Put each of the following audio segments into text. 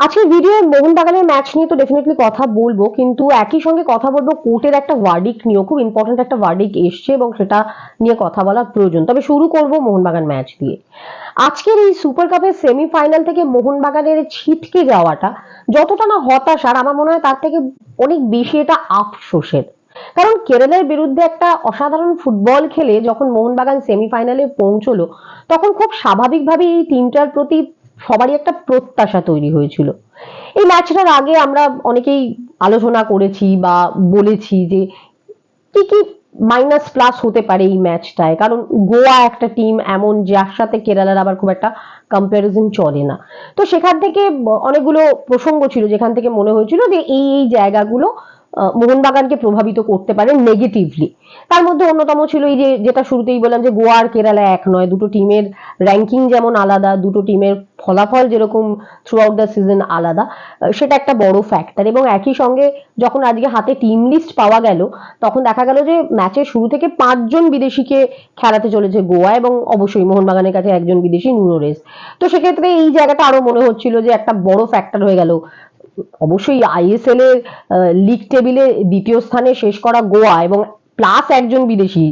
আজকের ভিডিও মোহনবাগানের ম্যাচ নিয়ে তো ডেফিনেটলি কথা বলব, কিন্তু একই সঙ্গে কথা বলব কোর্টের একটা ওয়ার্ডিক নিয়েও, খুব ইম্পর্টেন্ট একটা ওয়ার্ডিক এসছে এবং সেটা নিয়ে কথা বলা প্রয়োজন। তবে শুরু করব মোহনবাগান ম্যাচ দিয়ে। আজকের এই সুপার কাপের সেমিফাইনাল থেকে মোহনবাগানের ছিটকে যাওয়াটা যতটা না হতাশার আমার মনে হয় তার থেকে অনেক বেশি এটা আফসোসের। কারণ কেরলের বিরুদ্ধে একটা অসাধারণ ফুটবল খেলে যখন মোহনবাগান সেমিফাইনালে পৌঁছলো, তখন খুব স্বাভাবিকভাবে এই টিমটার প্রতি সবারই একটা প্রত্যাশা তৈরি হয়েছিল। এই ম্যাচটার আগে আমরা অনেকেই আলোচনা করেছি বা বলেছি যে কি কি মাইনাস প্লাস হতে পারে এই ম্যাচটায় কারণ গোয়া একটা টিম এমন যার সাথে কেরালার আবার খুব একটা কম্প্যারিজন চলে না। তো সেখান থেকে অনেকগুলো প্রসঙ্গ ছিল যেখান থেকে মনে হয়েছিল যে এই এই জায়গাগুলো মোহনবাগানকে প্রভাবিত করতে পারে নেগেটিভলি তার মধ্যে অন্যতম ছিল এই যে, যেটা শুরুতেই বললাম যে গোয়া আর কেরালা এক নয়। দুটো টিমের র্যাঙ্কিং যেমন আলাদা, দুটো টিমের ফলাফল যেরকম থ্রু আউট দ্য সিজন আলাদা সেটা একটা বড় ফ্যাক্টর এবং একই সঙ্গে যখন আজকে হাতে টিম লিস্ট পাওয়া গেল, তখন দেখা গেল যে ম্যাচের শুরু থেকে পাঁচজন বিদেশিকে খেলাতে চলেছে গোয়া এবং অবশ্যই মোহনবাগানের কাছে একজন বিদেশি নুনোরেস তো সেক্ষেত্রে এই জায়গাটা আরও মনে হচ্ছিল যে একটা বড় ফ্যাক্টর হয়ে গেল অবশ্যই আইএসএল এর লিগ টেবিলে দ্বিতীয় স্থানে শেষ করা গোয়া এবং প্লাস একজন বিদেশি,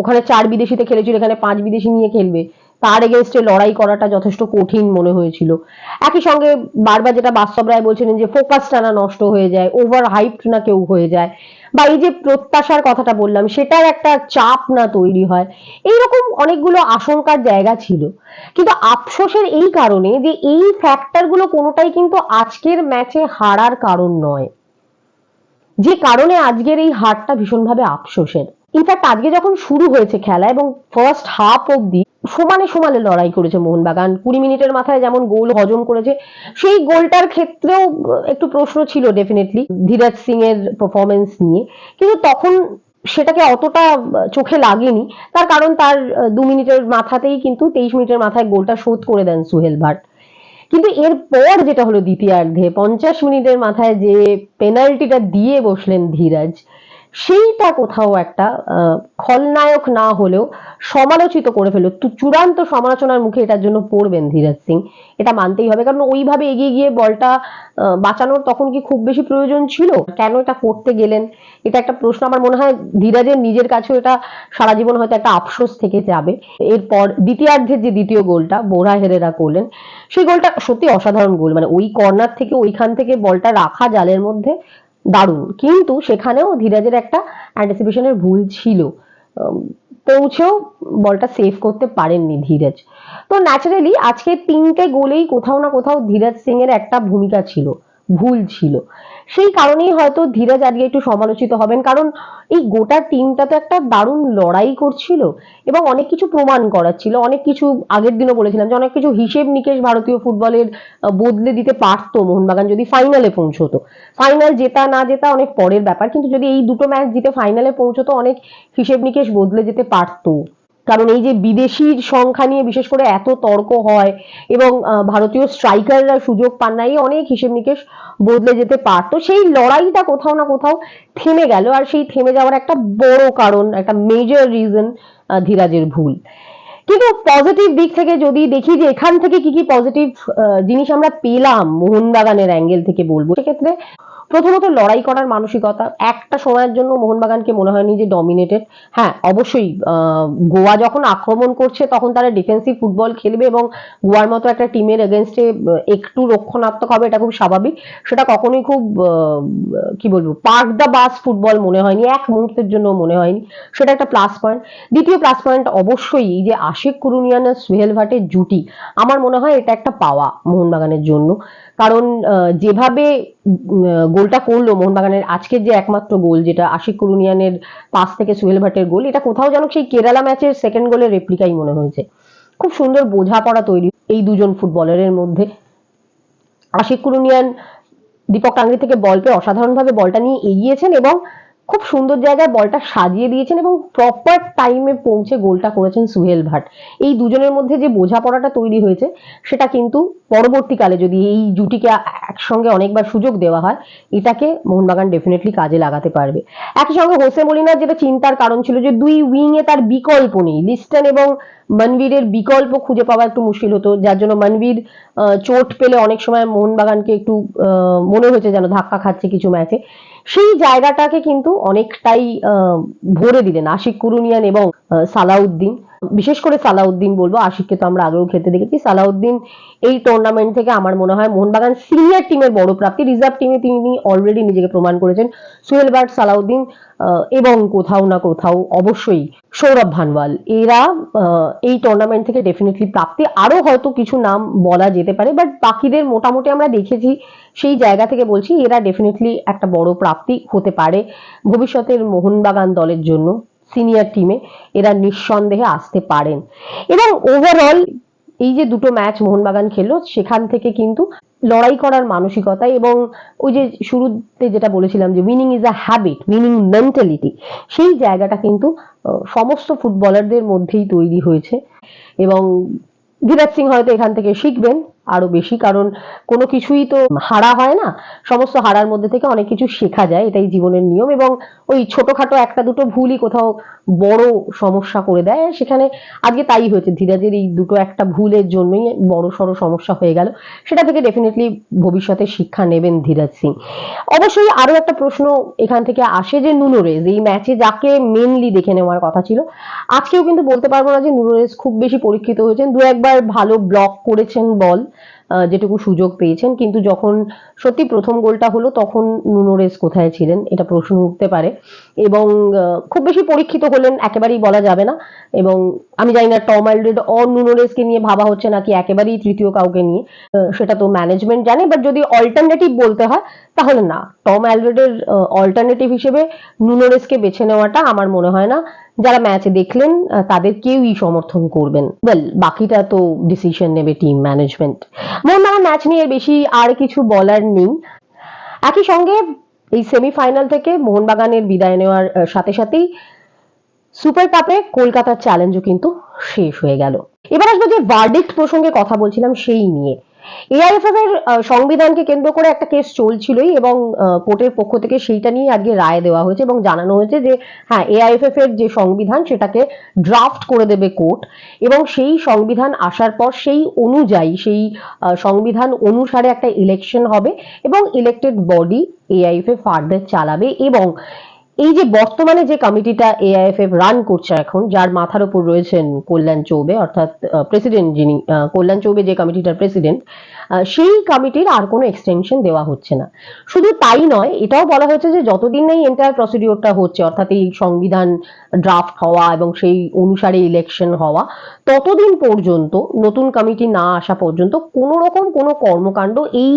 ওখানে চার বিদেশিতে খেলেছিল, এখানে পাঁচ বিদেশি নিয়ে খেলবে। তার এগেনস্টে লড়াই করাটা যথেষ্ট কঠিন মনে হয়েছিল। একই সঙ্গে বারবার যেটা বাস্তব রায় বলছিলেন যে ফোকাসটা না নষ্ট হয়ে যায় ওভার হাইপড না কেউ হয়ে যায়। বা এই যে প্রত্যাশার কথাটা বললাম, সেটার একটা চাপ না তৈরি হয়। এইরকম অনেকগুলো আশঙ্কার জায়গা ছিল। কিন্তু আফসোসের এই কারণে যে এই ফ্যাক্টরগুলো কোনোটাই কিন্তু আজকের ম্যাচে হারার কারণ নয়। যে কারণে আজকের এই হারটা ভীষণভাবে আফসোসের। ইনফ্যাক্ট আজকে যখন শুরু হয়েছে খেলা এবং ফার্স্ট হাফ অব্দি সমানে সমানে লড়াই করেছে মোহনবাগান। কুড়ি মিনিটের মাথায় যেমন গোল হজম করেছে, সেই গোলটার ক্ষেত্রেও একটু প্রশ্ন ছিল ডেফিনেটলি ধীরাজ সিং এর পারফরমেন্স নিয়ে। কিন্তু তখন সেটাকে অতটা চোখে লাগেনি। তার কারণ তার দু মিনিটের মাথাতেই কিন্তু তেইশ মিনিটের মাথায় গোলটা শোধ করে দেন সুহেল ভাট। কিন্তু এরপর যেটা হলো দ্বিতীয়ার্ধে, পঞ্চাশ মিনিটের মাথায় যে পেনাল্টিটা দিয়ে বসলেন ধীরাজ সেইটা কোথাও একটা খলনায়ক না হলেও সমালোচিত করে ফেলো চূড়ান্ত সমালোচনার মুখে এটার জন্য পড়বেন ধীরাজ সিং। এটা মানতেই হবে। কারণ ওইভাবে এগিয়ে গিয়ে বলটা বাঁচানোর তখন কি খুব বেশি প্রয়োজন ছিল? কেন এটা করতে গেলেন? এটা একটা প্রশ্ন। আমার মনে হয় ধীরাজের নিজের কাছেও এটা সারা জীবন হয়তো একটা আফসোস থেকে যাবে। এরপর দ্বিতীয়ার্ধের যে দ্বিতীয় গোলটা বোরা হেরেরা করলেন, সেই গোলটা সত্যি অসাধারণ গোল। মানে ওই কর্নার থেকে, ওইখান থেকে বলটা রাখা জালের মধ্যে দারুণ। কিন্তু সেখানেও ধীরাজের একটা অ্যান্টিসিপেশনের ভুল ছিল। পৌঁছেও বলটা সেভ করতে পারেননি ধীরাজ। তো ন্যাচারালি আজকে তিনটে গোলেই কোথাও না কোথাও ধীরাজ সিং এর একটা ভূমিকা ছিল। ভুল ছিল। সেই কারণেই হয়তো ধীরাজ আজকে একটু সমালোচিত হবেন, কারণ এই গোটা টিমটা তো একটা দারুণ লড়াই করছিল এবং অনেক কিছু প্রমাণ করাচ্ছিল অনেক কিছু আগের দিনও বলেছিলাম যে অনেক কিছু হিসেব নিকেশ ভারতীয় ফুটবলের বদলে দিতে পারতো মোহনবাগান যদি ফাইনালে পৌঁছতো। ফাইনাল জেতা না জেতা অনেক পরের ব্যাপার, কিন্তু যদি এই দুটো ম্যাচ জিতে ফাইনালে পৌঁছতো অনেক হিসেব নিকেশ বদলে যেতে পারতো। কারণ এই যে বিদেশির সংখ্যা নিয়ে বিশেষ করে এত তর্ক হয় এবং ভারতীয় স্ট্রাইকাররা সুযোগ পান না, এই অনেক হিসেব নিকেশ বদলে যেতে পারতো সেই লড়াইটা কোথাও না কোথাও থেমে গেল আর সেই থেমে যাওয়ার একটা বড় কারণ, একটা মেজর রিজন ধীরাজের ভুল। কিন্তু পজিটিভ দিক থেকে যদি দেখি যে এখান থেকে কি কি পজিটিভ জিনিস আমরা পেলাম, মোহনবাগানের অ্যাঙ্গেল থেকে বলব, সেক্ষেত্রে প্রথমত লড়াই করার মানসিকতা, একটা সময়ের জন্য মোহনবাগানকে মনে হয়নি যে ডমিনেটেড হ্যাঁ অবশ্যই গোয়া যখন আক্রমণ করছে তখন তারা ডিফেন্সিভ ফুটবল খেলবে এবং গোয়ার মতো একটা টিমের এগেনস্টে একটু রক্ষণাত্মক হবে এটা খুব স্বাভাবিক। সেটা কখনোই খুব কি বলব পার্ক দ্য বাস ফুটবল মনে হয়নি, এক মুহূর্তের জন্য মনে হয়নি। সেটা একটা প্লাস পয়েন্ট দ্বিতীয় প্লাস পয়েন্ট অবশ্যই যে আশিক কুরুনিয়ান সুহেল ভাটের জুটি, আমার মনে হয় এটা একটা পাওয়া মোহনবাগানের জন্য। কারণ যেভাবে গোলটা করল মোহনবাগানের আজকের যে একমাত্র গোল, যেটা আশিক কুরুনিয়ানের পাস থেকে সুহেল ভাটের গোল, এটা কোথাও যেন সেই কেরালা ম্যাচের সেকেন্ড গোলের রেপ্লিকাই মনে হয়েছে। খুব সুন্দর বোঝাপড়া তৈরি এই দুজন ফুটবলারের মধ্যে। আশিক কুরুনিয়ান দীপক কাঙ্গি থেকে বল পেয়ে অসাধারণভাবে বলটা নিয়ে এগিয়েছেন এবং খুব সুন্দর জায়গায় বলটা সাজিয়ে দিয়েছেন এবং প্রপার টাইমে পৌঁছে গোলটা করেছেন সুহেল ভাট। এই দুজনের মধ্যে যে বোঝাপড়াটা তৈরি হয়েছে, সেটা কিন্তু পরবর্তীকালে যদি এই জুটিকে একসঙ্গে অনেকবার সুযোগ দেওয়া হয়, এটাকে মোহনবাগান ডেফিনেটলি কাজে লাগাতে পারবে। একই সঙ্গে হোসে মলিনার যেটা চিন্তার কারণ ছিল যে দুই উইং এ তার বিকল্প নেই। লিস্টন এবং মনবীরের বিকল্প খুঁজে পাওয়া একটু মুশকিল হতো, যার জন্য মনবীর চোট পেলে অনেক সময় মোহনবাগানকে একটু মনে হয়েছে যেন ধাক্কা খাচ্ছে কিছু ম্যাচে সেই জায়গাটাকে কিন্তু অনেকটাই ভরে দিলেন আশিক কুরুনিয়ান এবং সালাউদ্দিন। বিশেষ করে সালাউদ্দিন বলব, আশিককে তো আমরা আগেও খেলতে দেখেছি। সালাউদ্দিন এই টুর্নামেন্ট থেকে আমার মনে হয় মোহনবাগান সিনিয়র টিমের বড় প্রাপ্তি। রিজার্ভ টিমে তিনি অলরেডি নিজেকে প্রমাণ করেছেন। সুহেল সালাউদ্দিন এবং কোথাও না কোথাও অবশ্যই সৌরভ ভানওয়াল। এরা এই টুর্নামেন্ট থেকে ডেফিনেটলি প্রাপ্তি। আরও হয়তো কিছু নাম বলা যেতে পারে বাট বাকিদের মোটামুটি আমরা দেখেছি, সেই জায়গা থেকে বলছি, এরা ডেফিনেটলি একটা বড় প্রাপ্তি হতে পারে ভবিষ্যতের মোহনবাগান দলের জন্য। সিনিয়র টিমে এরা নিঃসন্দেহে আসতে পারেন। এবং ওভারঅল এই যে দুটো ম্যাচ মোহনবাগান খেললো, সেখান থেকে কিন্তু লড়াই করার মানসিকতা এবং ওই যে শুরুতে যেটা বলেছিলাম যে winning is a habit winning mentality সেই জায়গাটা কিন্তু সমস্ত ফুটবলারদের মধ্যেই তৈরি হয়েছে। এবং ধীরাজ সিং হয়তো এখান থেকে শিখবেন আরও বেশি, কারণ কোনো কিছুই তো হারা হয় না। সমস্ত হারার মধ্যে থেকে অনেক কিছু শেখা যায়, এটাই জীবনের নিয়ম এবং ওই ছোটখাটো একটা দুটো ভুলই কোথাও বড় সমস্যা করে দেয়। সেখানে আজকে তাই হয়েছে, ধীরাজের এই দুটো একটা ভুলের জন্যই বড় সড়ো সমস্যা হয়ে গেল। সেটা থেকে ডেফিনেটলি ভবিষ্যতে শিক্ষা নেবেন ধীরাজ সিং। অবশ্যই আরও একটা প্রশ্ন এখান থেকে আসে যে নুনোরেজ, এই ম্যাচে যাকে মেনলি দেখে নেওয়ার কথা ছিল, আজকেও কিন্তু বলতে পারব না যে নুনোরেজ খুব বেশি পরীক্ষিত হয়েছেন। দু একবার ভালো ব্লক করেছেন বল যেটুকু সুযোগ পেয়েছেন। কিন্তু যখন সত্যি প্রথম গোলটা হলো, তখন নুনোরেজ কোথায় ছিলেন? এটা প্রশ্ন উঠতে পারে। এবং খুব বেশি পরীক্ষিত হলেন একেবারেই বলা যাবে না। এবং আমি জানি না, টম অ্যালড্রেড অ নুনোরেজকে নিয়ে ভাবা হচ্ছে নাকি একেবারেই তৃতীয় কাউকে নিয়ে। সেটা তো ম্যানেজমেন্ট জানে বাট যদি অল্টারনেটিভ বলতে হয়, তাহলে না। টম অ্যালড্রেডের অল্টারনেটিভ হিসেবে নুনোরেসকে বেছে নেওয়াটা আমার মনে হয় না। যারা ম্যাচ দেখলেন তাদের কেউই সমর্থন করবেন। ওয়েল বাকিটা তো ডিসিশন নেবে টিম ম্যানেজমেন্ট মোহনবাগান ম্যাচ নিয়ে বেশি আর কিছু বলার নেই। একই সঙ্গে এই সেমিফাইনাল থেকে মোহনবাগানের বিদায় নেওয়ার সাথে সাথেই সুপার কাপে কলকাতার চ্যালেঞ্জও কিন্তু শেষ হয়ে গেল। এবার আসব যে ভার্ডিক্ট প্রসঙ্গে কথা বলছিলাম সেই নিয়ে। এআইএফএফ এর সংবিধানকে কেন্দ্র করে একটা কেস চলছিলই এবং কোর্টের পক্ষ থেকে সেইটা নিয়ে আজকে রায় দেওয়া হয়েছে এবং জানানো হয়েছে যে হ্যাঁ এআইএফএফ এর যে সংবিধান সেটাকে ড্রাফট করে দেবে কোর্ট এবং সেই সংবিধান আসার পর সেই অনুযায়ী, সেই সংবিধান অনুসারে একটা ইলেকশন হবে এবং ইলেক্টেড বডি এআইএফএফ ফার্দার চালাবে এবং এই যে বর্তমানে যে কমিটিটা এআইএফএফ রান করছে এখন, যার মাথার উপর রয়েছেন কল্যাণ চৌবে, অর্থাৎ প্রেসিডেন্ট যিনি কল্যাণ চৌবে যে কমিটিটার প্রেসিডেন্ট সেই কমিটির আর কোনো এক্সটেনশন দেওয়া হচ্ছে না। শুধু তাই নয়, এটাও বলা হয়েছে যে যতদিন না এই এন্টায়ার প্রসিডিওরটা হচ্ছে, অর্থাৎ এই সংবিধান ড্রাফট হওয়া এবং সেই অনুসারে ইলেকশন হওয়া, ততদিন পর্যন্ত, নতুন কমিটি না আসা পর্যন্ত কোনো রকম কোনো কর্মকাণ্ড এই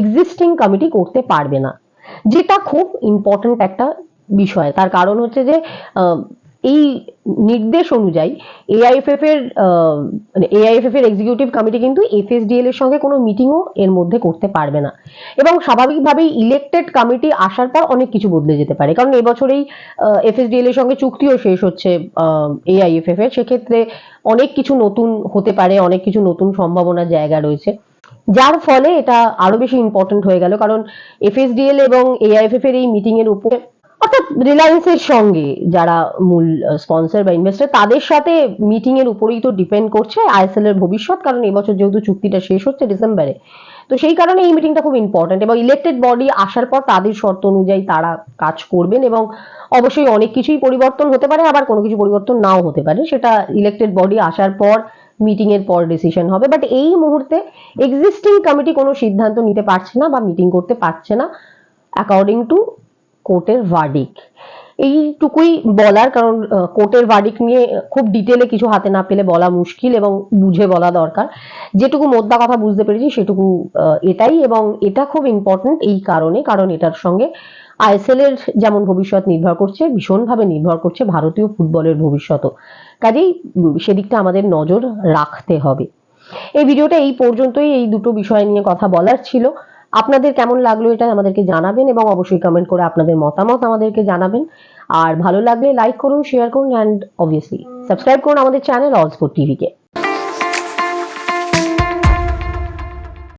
এক্সিস্টিং কমিটি করতে পারবে না। যেটা খুব ইম্পর্ট্যান্ট একটা বিষয়। তার কারণ হচ্ছে যে এই নির্দেশ অনুযায়ী এআইএফএফ এর মানে এআইএফএফ এর এক্সিকিউটিভ কমিটি কিন্তু এফএসডিএল এর সঙ্গে কোনো মিটিংও এর মধ্যে করতে পারবে না। এবং স্বাভাবিকভাবেই ইলেক্টেড কমিটি আসার পর অনেক কিছু বদলে যেতে পারে। কারণ এবছরেই এফএসডিএল এর সঙ্গে চুক্তিও শেষ হচ্ছে এআইএফএফ এর। সেক্ষেত্রে অনেক কিছু নতুন হতে পারে, অনেক কিছু নতুন সম্ভাবনার জায়গা রয়েছে। যার ফলে এটা আরও বেশি ইম্পর্টেন্ট হয়ে গেল। কারণ এফএসডিএল এবং এআইএফএফ এর এই মিটিং এর উপর অর্থাৎ রিলায়েন্সের সঙ্গে যারা মূল স্পন্সর বা ইনভেস্টর তাদের সাথে মিটিং এর উপরেই তো ডিপেন্ড করছে আইএসএল এর ভবিষ্যৎ, কারণ এবছর যেহেতু চুক্তিটা শেষ হচ্ছে ডিসেম্বরে তো সেই কারণে এই মিটিংটা খুব ইম্পর্টেন্ট এবং ইলেক্টেড বডি আসার পর তাদের শর্ত অনুযায়ী তারা কাজ করবেন এবং অবশ্যই অনেক কিছুই পরিবর্তন হতে পারে, আবার কোনো কিছু পরিবর্তন নাও হতে পারে। সেটা ইলেক্টেড বডি আসার পর মিটিং এর পর ডিসিশন হবে। বাট এই মুহূর্তে এক্সিস্টিং কমিটি কোনো সিদ্ধান্ত নিতে পারছে না বা মিটিং করতে পারছে না অ্যাকর্ডিং টু কোর্টের ভার্ডিক এইটুকুই বলার কারণ কোর্টের ভার্ডিক নিয়ে খুব ডিটেলে কিছু হাতে না পেলে বলা মুশকিল এবং বুঝে বলা দরকার। যেটুকু মোদ্দা কথা বুঝতে পেরেছি, সেটুকু এটাই এবং এটা খুব ইম্পর্টেন্ট এই কারণে, কারণ এটার সঙ্গে আইএসএল এর যেমন ভবিষ্যৎ নির্ভর করছে, ভীষণভাবে নির্ভর করছে ভারতীয় ফুটবলের ভবিষ্যৎও কাজেই সেদিকটা আমাদের নজর রাখতে হবে। এই ভিডিওটা এই পর্যন্তই, এই দুটো বিষয় নিয়ে কথা বলার ছিল। আপনাদের কেমন লাগল এটা আমাদেরকে জানাবেন এবং অবশ্যই কমেন্ট করে আপনাদের মতামত আমাদেরকে জানাবেন। আর ভালো লাগলে লাইক করুন শেয়ার করুন অ্যান্ড অবভিয়াসলি সাবস্ক্রাইব করুন আমাদের চ্যানেল অল স্পোর্ট টিভিকে